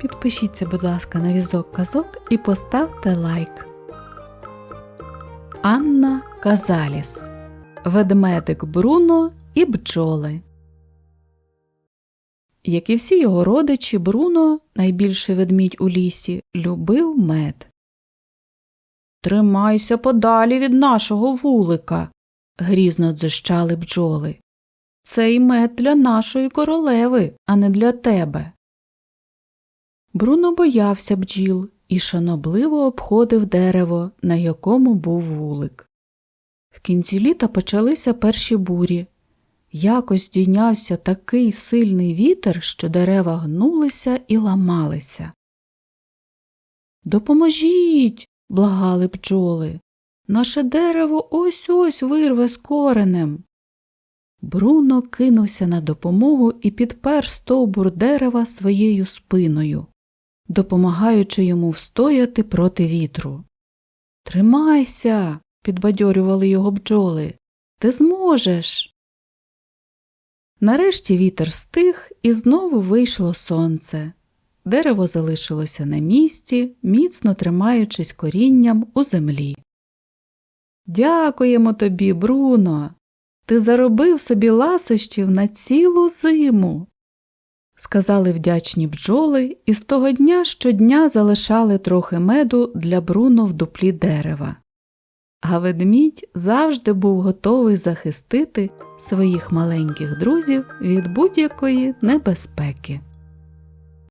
Підпишіться, будь ласка, на візок казок і поставте лайк. Анна Казаліс Ведмедик Бруно і бджоли. Як і всі його родичі, Бруно, найбільший ведмідь у лісі, любив мед. Тримайся подалі від нашого вулика, грізно дзищали бджоли. Цей мед для нашої королеви, а не для тебе. Бруно боявся бджіл і шанобливо обходив дерево, на якому був вулик. В кінці літа почалися перші бурі. Якось здійнявся такий сильний вітер, що дерева гнулися і ламалися. Допоможіть, благали бджоли. Наше дерево ось ось вирве з коренем. Бруно кинувся на допомогу і підпер стовбур дерева своєю спиною, допомагаючи йому встояти проти вітру. Тримайся, підбадьорювали його бджоли. Ти зможеш. Нарешті вітер стих і знову вийшло сонце. Дерево залишилося на місці, міцно тримаючись корінням у землі. Дякуємо тобі, Бруно. Ти заробив собі ласощів на цілу зиму. Сказали вдячні бджоли, і з того дня щодня залишали трохи меду для Бруно в дуплі дерева. А ведмідь завжди був готовий захистити своїх маленьких друзів від будь-якої небезпеки.